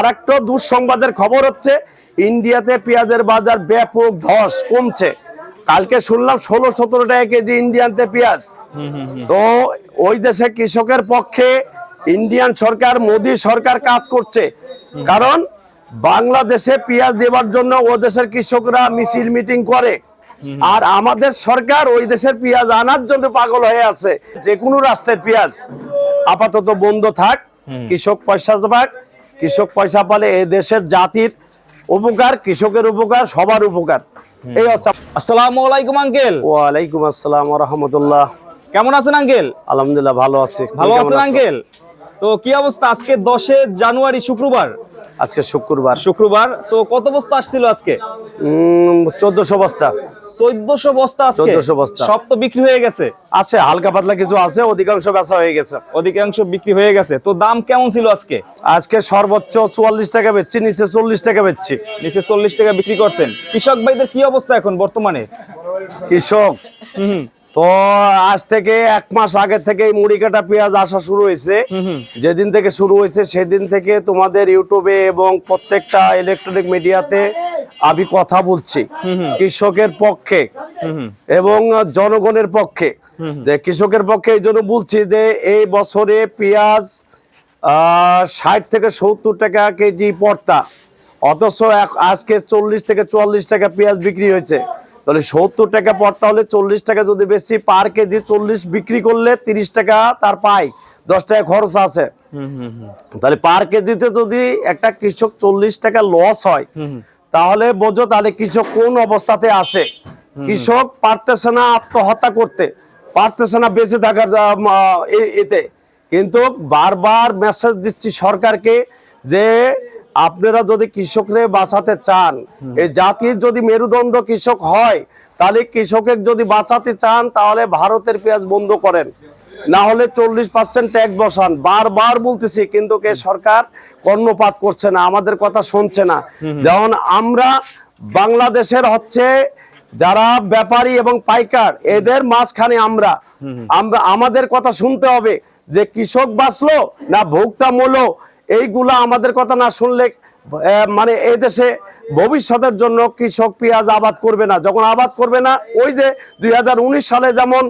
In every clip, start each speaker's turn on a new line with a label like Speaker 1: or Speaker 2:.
Speaker 1: আর একটা দুঃসংবাদের খবর হচ্ছে ইন্ডিয়াতে পেঁয়াজের বাজার ব্যাপক ধস কমছে। কালকে শুনলাম ষোলো সতেরো টাকা কেজি ইন্ডিয়ানতে পেঁয়াজ। তো ওই দেশে কৃষকের পক্ষে ইন্ডিয়ান সরকার মোদী সরকার কাজ করছে। কারণ বাংলাদেশে পেঁয়াজ দেওয়ার জন্য ও দেশের কৃষকরা মিছিল মিটিং করে। আর আমাদের সরকার ওই দেশের পেঁয়াজ আনার জন্য পাগল হয়ে আছে যে কোনো রাষ্ট্রের পেঁয়াজ। আপাতত বন্ধ থাক কৃষক পয়সা পাক কৃষক পয়সা পালে এ দেশের জাতির উপকার কৃষকের উপকার সবার উপকার। এই
Speaker 2: আসসালামু আলাইকুম আঙ্কেল।
Speaker 1: ওয়ালাইকুম আসসালাম রহমতুল্লাহ।
Speaker 2: কেমন আছেন আঙ্কেল?
Speaker 1: আলহামদুলিল্লাহ ভালো আছি।
Speaker 2: ভালো আছেন
Speaker 1: আছো?
Speaker 2: আঙ্কেল? তো কি অবস্থা? আজকে দশে জানুয়ারি শুক্রবার।
Speaker 1: আজকে শুক্রবার।
Speaker 2: শুক্রবার। তো কত বস্তা আসছিল আজকে?
Speaker 1: চোদ্দশো বস্তা।
Speaker 2: চোদ্দশো বস্তা
Speaker 1: চোদ্দশো বস্তা।
Speaker 2: সব তো বিক্রি হয়ে গেছে?
Speaker 1: আছে হালকা পাতলা কিছু আছে অধিকাংশ বেচা হয়ে গেছে।
Speaker 2: অধিকাংশ বিক্রি হয়ে গেছে। তো দাম কেমন ছিল আজকে?
Speaker 1: আজকে সর্বোচ্চ চুয়াল্লিশ টাকা বেচছি নিচে চল্লিশ টাকা বেচছি।
Speaker 2: নিচে চল্লিশ টাকা বিক্রি করছেন। কৃষক ভাইদের কি অবস্থা এখন বর্তমানে?
Speaker 1: কৃষক
Speaker 2: হুম।
Speaker 1: তো আজ থেকে এক মাস আগে থেকে এই মুড়ি কাটা পেঁয়াজ আসা শুরু হয়েছে। যেদিন থেকে শুরু হয়েছে সেদিন থেকে তোমাদের ইউটিউবে এবং প্রত্যেকটা ইলেকট্রনিক মিডিয়াতে আমি কথা বলছি। কৃষকের পক্ষে এবং জনগণের পক্ষে। যে কৃষকের পক্ষে এই জন্য বলছি যে এই বছরে পেঁয়াজ ষাট থেকে সত্তর টাকা কেজি পড়তা অথচ আজকে চল্লিশ থেকে চুয়াল্লিশ টাকা পেঁয়াজ বিক্রি হয়েছে। তাহলে সত্তর টাকা পড়তা হলে চল্লিশ টাকা যদি বেশি পার কেজি চল্লিশ বিক্রি করলে তিরিশ টাকা তার পাই দশ টাকা খরচ আছে। তাহলে পার কেজিতে যদি একটা কৃষক চল্লিশ টাকা লস হয় তাহলে বোঝো তাহলে কৃষক কোন অবস্থাতে আছে। কৃষক পারতেছে না আত্মহত্যা করতে পারতেছে না বেঁচে থাকার এতে। কিন্তু বারবার মেসেজ দিচ্ছি সরকারকে যে আপনারা যদি কৃষকরে বাঁচাতে চান এই জাতির যদি মেরুদণ্ড কৃষক হয় তাহলে কৃষকের যদি বাঁচাতে চান তাহলে ভারতের পেঁয়াজ বন্ধ করেন। না হলে চল্লিশ পার্সেন্ট ট্যাক্স বসান। বারবার বলতেছি কিন্তু কে সরকার কর্ণপাত করছে না আমাদের কথা শুনছে না। যেমন আমরা বাংলাদেশের হচ্ছে যারা ব্যাপারী এবং পাইকার এদের মাঝখানে আমরা। আমরা আমাদের কথা শুনতে হবে যে কৃষক বাঁচলো না ভোক্তা মূল্য এইগুলা আমাদের কথা না শুনলে মানে এই দেশে ভবিষ্যতের জন্য কৃষক পেঁয়াজ আবাদ করবে না। যখন আবাদ করবে না ওই যে দুই হাজার উনিশ সালে যেমন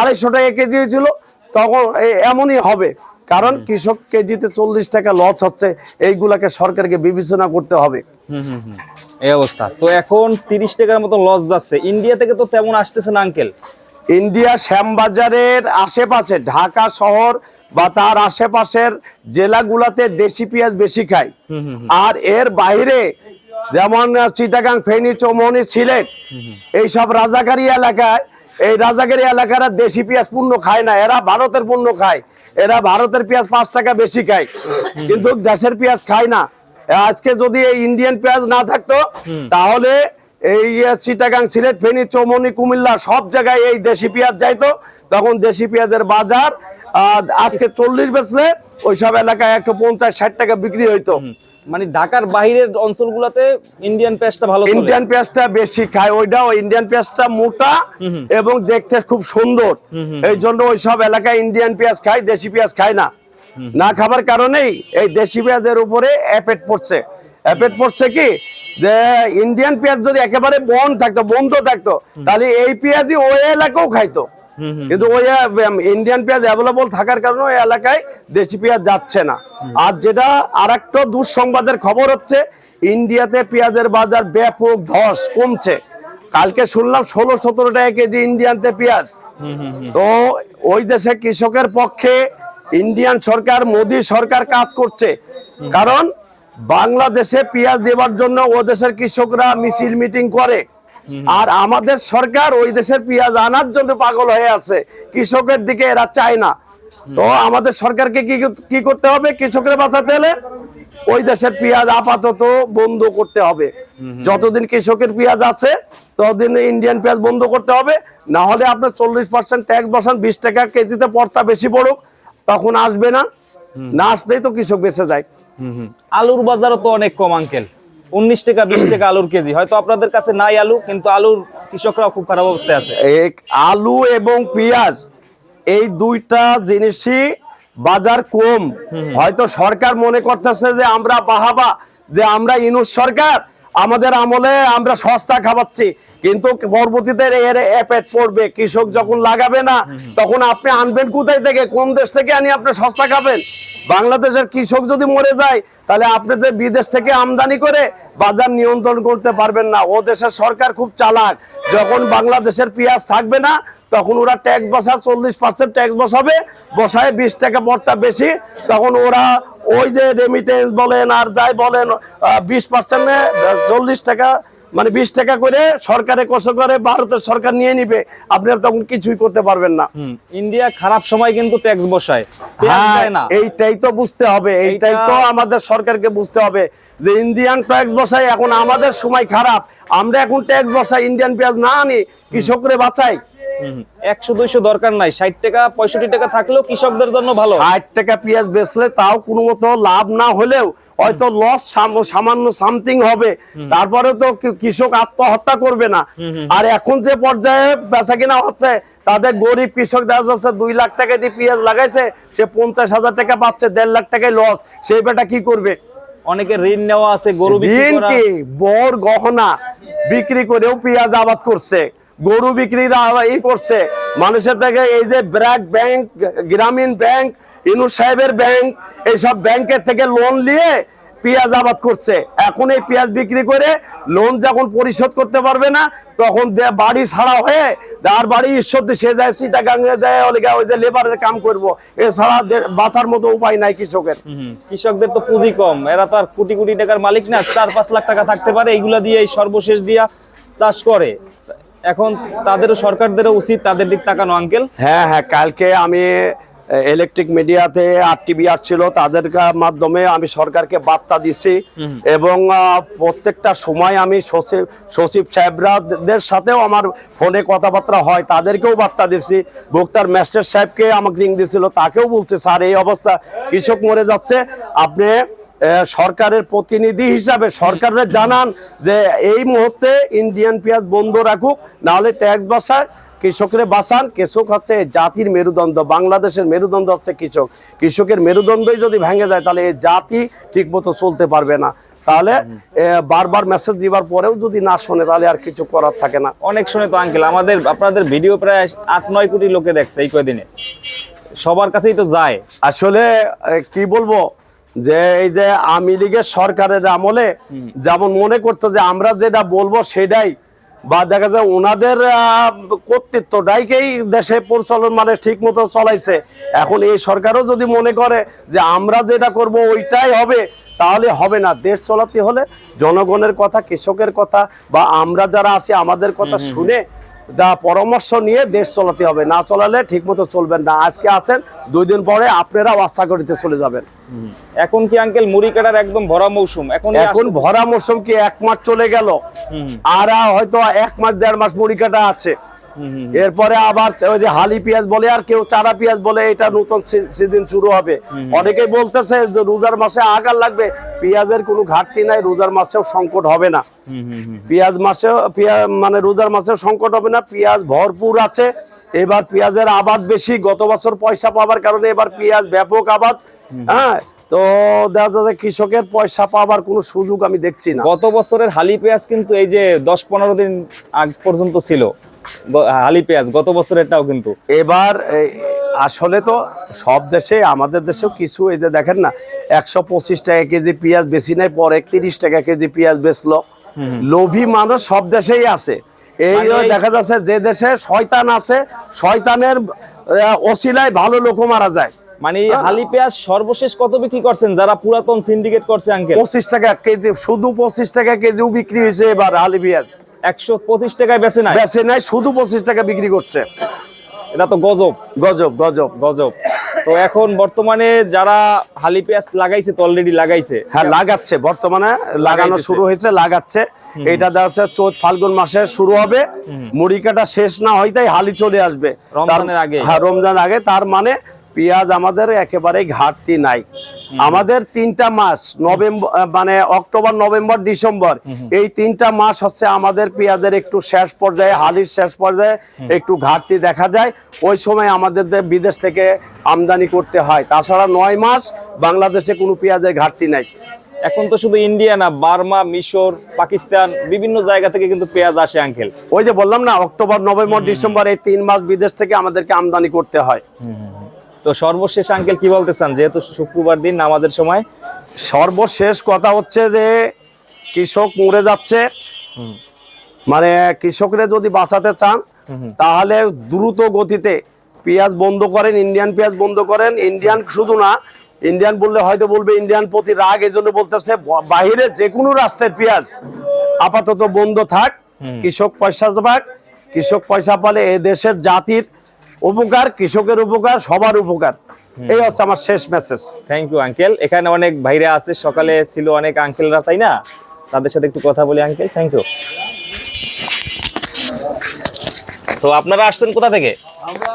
Speaker 1: আড়াইশো টাকা কেজি হয়েছিল তখন এমনই হবে। কারণ কৃষক কেজিতে চল্লিশ টাকা লস হচ্ছে এইগুলাকে সরকারকে বিবেচনা করতে হবে।
Speaker 2: এই অবস্থা। তো এখন তিরিশ টাকার মতো লস যাচ্ছে। ইন্ডিয়া থেকে তো তেমন আসতেছে না আঙ্কেল
Speaker 1: ইন্ডিয়া শ্যামবাজারের আশেপাশে ঢাকা শহর বা তার আশেপাশের জেলাগুলাতে দেশি পেঁয়াজ বেশি খায়। আর এর বাইরে যেমন চিটাগাং ফেনী চৌমনি সিলেট এইসব রাজাকারী এলাকায় এই রাজাকারী এলাকারা দেশি পেঁয়াজ পূর্ণ খায় না। এরা ভারতের পণ্য খায়। এরা ভারতের পেঁয়াজ পাঁচ টাকা বেশি খায়। কিন্তু দেশের পেঁয়াজ খায় না। আজকে যদি এই ইন্ডিয়ান পেঁয়াজ না থাকতো তাহলে এই চিটাগাং সিলেট ফেনী চৌমনি কুমিল্লা সব জায়গায় এই দেশি পেঁয়াজ যাইতো। তখন দেশি পেঁয়াজের বাজার আজকে চল্লিশ বেচলে ওইসব এলাকায় একশো পঞ্চাশ ষাট টাকা বিক্রি হইতো।
Speaker 2: মানে ঢাকার বাইরের অঞ্চলগুলোতে ইন্ডিয়ান পেঁয়াজটা ভালো
Speaker 1: ইন্ডিয়ান পেঁয়াজটা বেশি খায় ওইটাও ইন্ডিয়ান পেঁয়াজটা মোটা এবং দেখতে খুব সুন্দর। এই জন্য ওইসব এলাকায় ইন্ডিয়ান পেঁয়াজ খায় দেশি পেঁয়াজ খায় না। না খাবার কারণেই এই দেশি পেঁয়াজের উপরে এফেক্ট পড়ছে। এফেক্ট পড়ছে কি? যে ইন্ডিয়ান পেঁয়াজ যদি একেবারে বন্ধ থাকতো বন্ধ থাকতো তাহলে এই পেঁয়াজই ওই এলাকাও খাইতো। কিন্তু ওই ইন্ডিয়ান পেঁয়াজ অ্যাভেলেবল থাকার কারণে ওই এলাকায় দেশি পেঁয়াজ যাচ্ছে না। আর যেটা আর একটা দুঃসংবাদের খবর হচ্ছে ইন্ডিয়াতে পেঁয়াজের বাজার ব্যাপক ধস কমছে। কালকে শুনলাম ষোলো সতেরো টাকা কেজি ইন্ডিয়ানতে পেঁয়াজ। তো ওই দেশে কৃষকের পক্ষে ইন্ডিয়ান সরকার মোদী সরকার কাজ করছে। কারণ বাংলাদেশে পেঁয়াজ দেওয়ার জন্য ও দেশের কৃষকরা মিছিল মিটিং করে। আর আমাদের সরকার ওই দেশের পেঁয়াজ আনার জন্য পাগল হয়ে আছে। কৃষকের দিকে এরা চায় না। তো আমাদের সরকারকে কি করতে হবে? কৃষকের বাঁচাতে হলে ওই দেশের পেঁয়াজ আপাতত বন্ধ করতে হবে। যতদিন কৃষকের পেঁয়াজ আছে, ততদিন ইন্ডিয়ান পেঁয়াজ বন্ধ করতে হবে। না হলে আপনার চল্লিশ পার্সেন্ট ট্যাক্স বসান, বিশ টাকা কেজিতে পড়তা বেশি পড়ুক, তখন আসবে না। না আসলেই তো কৃষক বেঁচে যায়।
Speaker 2: আলুর বাজারও তো অনেক কম আঙ্কেল। উনিশ টাকা বিশ টাকা আলুর কেজি। হয়তো আপনাদের কাছে নাই আলু কিন্তু আলুর কৃষকরা খুব খারাপ অবস্থায় আছে।
Speaker 1: এক আলু এবং পেঁয়াজ এই দুইটা জিনিসই বাজার কম। হয়তো সরকার মনে করতেছে যে আমরা বাহাবা যে আমরা ইনুস সরকার আমাদের আমলে আমরা সস্তা খাওয়াচ্ছি। কিন্তু পরবর্তীতে এর এফেক্ট পড়বে। কৃষক যখন লাগাবে না তখন আপনি আনবেন কোথায় থেকে? কোন দেশ থেকে আনি আপনি সস্তা খাবেন? বাংলাদেশের কৃষক যদি মরে যায় তাহলে আপনাদের বিদেশ থেকে আমদানি করে বাজার নিয়ন্ত্রণ করতে পারবেন না। ও দেশের সরকার খুব চালাক। যখন বাংলাদেশের পেঁয়াজ থাকবে না তখন ওরা ট্যাক্স বসা চল্লিশ পার্সেন্ট ট্যাক্স বসাবে। বসায় বিশ টাকা বর্তা বেশি। তখন ওরা ওই যে রেমিটেন্স বলেন আর যাই বলেন বিশ পার্সেন্টে চল্লিশ টাকা মানে বিশ টাকা করে সরকারে কষ্ট করে ভারতের সরকার নিয়ে নিবে আপনারা তখন কিছুই করতে পারবেন না।
Speaker 2: ইন্ডিয়া খারাপ সময় কিন্তু ট্যাক্স বসায়।
Speaker 1: হ্যাঁ এইটাই তো বুঝতে হবে এইটাই তো আমাদের সরকারকে বুঝতে হবে যে ইন্ডিয়ান ট্যাক্স বসায় এখন আমাদের সময় খারাপ। আমরা এখন ট্যাক্স বসাই ইন্ডিয়ান পেঁয়াজ না আনি কৃষকরে বাঁচাই
Speaker 2: একশো দুইশো দরকার নাই। ষাট টাকা পঁয়ষট্টি টাকা থাকলেও কৃষকদের জন্য ভালো।
Speaker 1: ষাট টাকা পেঁয়াজ বেচলে তাও কোনো মতো লাভ না হলেও হয়তো লস সামান্য সামথিং হবে। তারপরে তো কৃষক আত্মহত্যা করবে না। আর এখন যে পর্যায়ে বেচা কিনা হচ্ছে তাদের গরিব কৃষক দেখা যাচ্ছে দুই লাখ টাকা দিয়ে পেঁয়াজ লাগাইছে সে পঞ্চাশ হাজার টাকা পাচ্ছে দেড় লাখ টাকায় লস সেই বেটা কি করবে?
Speaker 2: অনেকে ঋণ নেওয়া আছে গরু করা
Speaker 1: কি? বর গহনা বিক্রি করেও পেঁয়াজ আবাদ করছে। গরু বিক্রিরা ই করছে। মানুষের থেকে এই যে ব্র্যাক ব্যাংক, গ্রামীণ ব্যাংক ইনুস সাহেবের ব্যাংক, এইসব ব্যাংকের থেকে লোন নিয়ে পেঁয়াজ আবাদ করছে। এখন এই পেঁয়াজ বিক্রি করে লোন যখন পরিশোধ করতে পারবে না, তখন বাড়ি ছাড়া হয়ে আর বাড়ি ঈশ্বর সে যায় সিটা গাঙ্গে যায় ওলিগা ওই যে লেবারের কাম করব। এছাড়া বাঁচার মতো উপায় নাই কৃষকের।
Speaker 2: কৃষকদের তো পুঁজি কম। এরা তো আর কোটি কোটি টাকার মালিক না, চার পাঁচ লাখ টাকা থাকতে পারে, এইগুলা দিয়ে সর্বশেষ দিয়া চাষ করে। এখন তাদেরও সরকারদেরও উচিত তাদের দিক তাকানো আঙ্কেল।
Speaker 1: হ্যাঁ হ্যাঁ কালকে আমি ইলেকট্রিক মিডিয়াতে আর টিভি আসছিল তাদের মাধ্যমে আমি সরকারকে বার্তা দিছি। এবং প্রত্যেকটা সময় আমি সচিব সচিব সাহেবরাদের সাথেও আমার ফোনে কথাবার্তা হয় তাদেরকেও বার্তা দিছি। ভোক্তার ম্যাজিস্ট্রেট সাহেবকে আমাকে রিং দিছিল তাকেও বলছে স্যার এই অবস্থা কৃষক মরে যাচ্ছে আপনি সরকারের প্রতিনিধি হিসাবে সরকারের জানান যে এই মুহূর্তে ইন্ডিয়ান পেঁয়াজ বন্ধ রাখুক নাহলে ট্যাক্স বাসায় কৃষকের বাঁচান। কৃষক হচ্ছে জাতির মেরুদণ্ড বাংলাদেশের মেরুদণ্ড হচ্ছে কৃষক। কৃষকের মেরুদণ্ডই যদি ভেঙে যায় তাহলে এই জাতি ঠিক মতো চলতে পারবে না। তাহলে বারবার মেসেজ দিবার পরেও যদি না শোনে তাহলে আর কিছু করার থাকে না।
Speaker 2: অনেক শুনে তো আঙ্কেল আমাদের আপনাদের ভিডিও প্রায় আট নয় কোটি লোকে দেখছে এই কয়দিনে। সবার কাছেই তো যায়।
Speaker 1: আসলে কি বলব? যে এই যে আওয়ামী লীগের সরকারের আমলে যেমন মনে করতো যে আমরা যেটা বলব সেটাই বা দেখা যায় ওনাদের কর্তৃত্বটাইকেই দেশে পরিচালন মানে ঠিক মতো চলাইছে? এখন এই সরকারও যদি মনে করে যে আমরা যেটা করব ওইটাই হবে তাহলে হবে না। দেশ চলাতে হলে জনগণের কথা কৃষকের কথা বা আমরা যারা আছি আমাদের কথা শুনে দা পরামর্শ নিয়ে দেশ চলাতে হবে। না চলালে ঠিক মতো চলবেন না। আজকে আছেন দুই দিন পরে আপনারা আস্থা করিতে চলে যাবেন।
Speaker 2: এখন কি আঙ্কেল মুড়ি কাটার একদম ভরা মৌসুম? এখন
Speaker 1: এখন ভরা মৌসুম কি এক মাস চলে গেল? আর হয়তো এক মাস দেড় মাস মুড়ি কাটা আছে। এরপরে আবার ওই যে হালি পেঁয়াজ বলে আর কেউ চারা পেঁয়াজ বলে এটা নতুন সিজন শুরু হবে। অনেকেই বলতেছে যে রোজার মাসে আগার লাগবে। পেঁয়াজের কোনো ঘাটতি নাই রোজার মাসেও সংকট হবে না। পেঁয়াজ পেঁয়াজ মানে রোজার মাসেও সংকট হবে না। পেঁয়াজ ভরপুর আছে। এবার পেঁয়াজের আবাদ বেশি। গত বছর পয়সা পাওয়ার কারণে এবার পেঁয়াজ ব্যাপক আবাদ। হ্যাঁ তো দেখা যাচ্ছে কৃষকের পয়সা পাওয়ার কোনো সুযোগ আমি দেখছি না।
Speaker 2: গত বছরের হালি পেঁয়াজ কিন্তু এই যে দশ পনেরো দিন আগ পর্যন্ত ছিল। হালি পেঁয়াজ গত বছরেরটাও কিন্তু।
Speaker 1: এবার আসলে তো সব দেশে আমাদের দেশেও কিছু এই যে দেখেন না একশো পঁচিশ টাকা কেজি পেঁয়াজ বেশি নাই পরে একত্রিশ টাকা কেজি পেঁয়াজ বেচলো। লোভী মানুষ সব দেশেই আছে। এই
Speaker 2: মানে
Speaker 1: দেখা যাচ্ছে যে দেশে শয়তান আছে শয়তানের আহ, অসিলায় ভালো লোক মারা যায়।
Speaker 2: মানে এই হালি পেঁয়াজ সর্বশেষ কত বিক্রি করছেন? যারা পুরাতন সিন্ডিকেট করছে আঙ্কেল
Speaker 1: পঁচিশ টাকা কেজি শুধু পঁচিশ টাকা কেজিও বিক্রি হয়েছে এবার আলি পেঁয়াজ।
Speaker 2: একশো পঁচিশ টাকায় নাই?
Speaker 1: নাই শুধু পঁচিশ টাকা বিক্রি করছে।
Speaker 2: এটা তো গজব।
Speaker 1: গজব গজব।
Speaker 2: গজব। তো এখন বর্তমানে যারা হালি পেঁয়াজ লাগাইছে তো অলরেডি লাগাইছে।
Speaker 1: হ্যাঁ লাগাচ্ছে। বর্তমানে লাগানো শুরু হয়েছে লাগাচ্ছে। এটা দেখা যাচ্ছে চৈত ফাল্গুন মাসে শুরু হবে। মুড়ি কাটা শেষ না হয় তাই হালি চলে আসবে।
Speaker 2: রমজানের আগে।
Speaker 1: হ্যাঁ রমজান আগে। তার মানে পেঁয়াজ আমাদের একেবারে ঘাটতি নাই। আমাদের তিনটা মাস নভেম্বর মানে অক্টোবর নভেম্বর ডিসেম্বর এই তিনটা মাস হচ্ছে আমাদের পেঁয়াজের একটু শেষ পর্যায়ে হালির শেষ পর্যায়ে একটু ঘাটতি দেখা যায়। ওই সময় আমাদের বিদেশ থেকে আমদানি করতে হয়। তাছাড়া নয় মাস বাংলাদেশে কোনো পেঁয়াজের ঘাটতি নাই।
Speaker 2: এখন তো শুধু ইন্ডিয়া না বার্মা মিশর পাকিস্তান বিভিন্ন জায়গা থেকে কিন্তু পেঁয়াজ আসে আঙ্কেল।
Speaker 1: ওই যে বললাম না অক্টোবর নভেম্বর ডিসেম্বর এই তিন মাস বিদেশ থেকে আমাদেরকে আমদানি করতে হয়।
Speaker 2: তো সর্বশেষ আঙ্কেল কি বলতে চান? যেহেতু শুক্রবার দিন নামাজের সময়।
Speaker 1: সর্বশেষ কথা হচ্ছে যে কৃষক মরে যাচ্ছে। মানে কৃষকরা যদি বাঁচাতে চান তাহলে দ্রুত গতিতে পেঁয়াজ বন্ধ করেন ইন্ডিয়ান পেঁয়াজ বন্ধ করেন। ইন্ডিয়ান শুধু না ইন্ডিয়ান বললে হয়তো বলবে ইন্ডিয়ান প্রতি রাগ এই জন্য বলতেছে ব- বাইরে যে কোনো রাষ্ট্রের পেঁয়াজ আপাতত বন্ধ থাক কৃষক পয়সা পাক কৃষক পয়সা পালে এ দেশের জাতির উপকার কৃষকের উপকার সবার উপকার। এই হচ্ছে আমার শেষ মেসেজ
Speaker 2: থ্যাংক ইউ আঙ্কেল এখানে অনেক ভাইরা আছে সকালে ছিল অনেক আঙ্কেলরা তাই না? তাদের সাথে একটু কথা বলি আঙ্কেল থ্যাংক ইউ তো আপনারা আসছেন কোথা থেকে?
Speaker 3: আমরা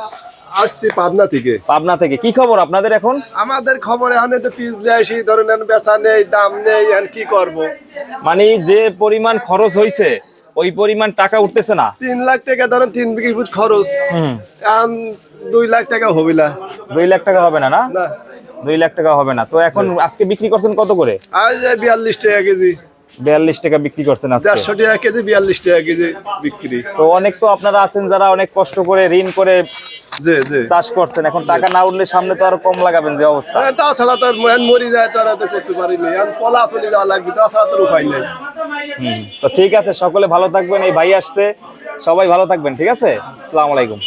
Speaker 3: আসছি পাবনা থেকে।
Speaker 2: পাবনা থেকে। কি খবর আপনাদের এখন?
Speaker 3: আমাদের খবর এখন তো পিছলে আসি ধরেন বেচা নেই দাম নেই এখন কি করব?
Speaker 2: মানে যে পরিমাণ খরচ হয়েছে ওই পরিমাণ টাকা উঠতেছে না।
Speaker 3: তিন লাখ টাকা ধরেন তিন বিঘি ফুট খরচ।
Speaker 2: হম।
Speaker 3: দুই লাখ টাকা হবে না।
Speaker 2: দুই লাখ টাকা হবে না না? দুই লাখ টাকা হবে না। তো এখন আজকে বিক্রি করছেন কত করে?
Speaker 3: আজ বিয়াল্লিশ টাকা কেজি।
Speaker 2: বিয়াল্লিশ টাকা বিক্রি করছেন
Speaker 3: দেড়শো টাকা কেজি বিয়াল্লিশ টাকা কেজি বিক্রি।
Speaker 2: তো অনেক তো আপনারা আছেন যারা অনেক কষ্ট করে ঋণ করে চাষ করছেন এখন টাকা না উঠলে সামনে তো আরও কম লাগাবেন যে অবস্থা।
Speaker 3: তাছাড়া তো আর মরি যায় তো তো করতে পারিনি এখন পলা চলে যাওয়া লাগবে তাছাড়া তো আর উপায় নেই।
Speaker 2: হুম, তো ঠিক আছে সকলে ভালো থাকবেন এই ভাই আসছে। সবাই ভালো থাকবেন ঠিক আছে? আসসালামু আলাইকুম।